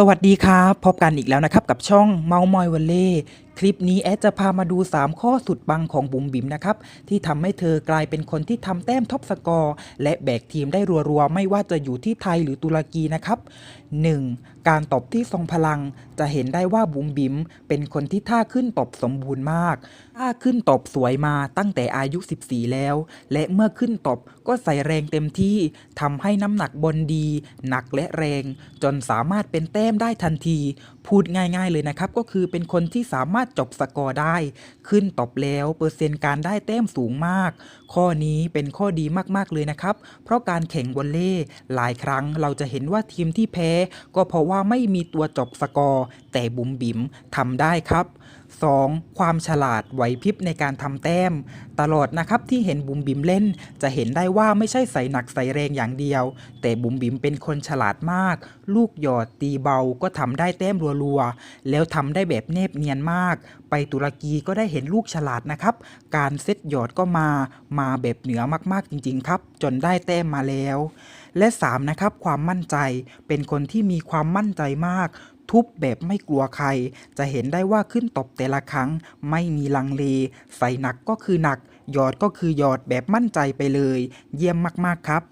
สวัสดีครับ พบกันอีกแล้วนะครับ กับช่องเมามอยวันเล่ คลิปนี้แอดจะพามาดู 3 ข้อสุดปังของบุ๋มบิ๋มนะครับ ที่ทำให้เธอกลายเป็นคนที่ทำแต้มท็อปสกอร์ และแบกทีมได้รัวๆ ไม่ว่าจะอยู่ที่ไทยหรือตุรกีนะครับ 1. การตบที่ทรงพลัง จะเห็นได้ว่าบุ๋มบิ๋มเป็นคนที่ท่าขึ้นตบสมบูรณ์มาก ท่าขึ้นตบสวยมาตั้งแต่อายุ 14 แล้ว และเมื่อขึ้นตบก็ใส่แรงเต็มที่ทำให้น้ำหนักบนดี หนักและแรง จนสามารถเป็นแต้มได้ทันที พูดง่าย ๆเลยนะครับ ก็คือเป็นคนที่สามารถจบสกอร์ได้ ขึ้นตบแล้ว เปอร์เซ็นต์การได้แต้มสูงมาก ข้อนี้เป็นข้อดีมากๆเลยนะครับ เพราะการแข่งวอลเล่หลายครั้งเราจะเห็นว่าทีมที่แพ้ ก็เพราะว่าไม่มีตัวจบสกอร์ แต่บุ๋มบิ๋มทำได้ครับ 2. ความฉลาดไหวพริบในการทำแต้ม ตลอดนะครับที่เห็นบุ๋มบิมเล่น จะเห็นได้ว่าไม่ใช่ใส่หนักใส่แรงอย่างเดียว แต่บุ๋มบิมเป็นคนฉลาดมาก ลูกหยอดตีเบาก็ทำได้แต้มรัวๆ แล้วทำได้แบบเนบเนียนมาก ไปตุรกีก็ได้เห็นลูกฉลาดนะครับ การเซตหยอดก็มา มาแบบเหนือมากๆจริงๆครับ จนได้แต้มมาแล้ว และ 3 นะครับความมั่นใจเป็นคนที่มีความมั่นใจมาก ทุบแบบไม่กลัวใคร จะเห็นได้ว่าขึ้นตบแต่ละครั้งไม่มีลังเล ใส่หนักก็คือหนัก หยอดก็คือหยอดแบบมั่นใจไปเลย เยี่ยมมากๆครับ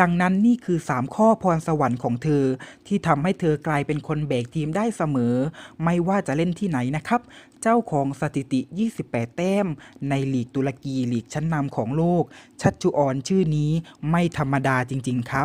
ดังนั้นนี่คือ 3 ข้อพรสวรรค์ของเธอ ที่ทำให้เธอกลายเป็นคนแบกทีมได้เสมอ ไม่ว่าจะเล่นที่ไหนนะครับ เจ้าของสถิติ 28 แต้ม ในลีกตุรกีลีกชั้นนำของโลก ชัชจุออนชื่อนี้ไม่ธรรมดาจริง ๆ ครับ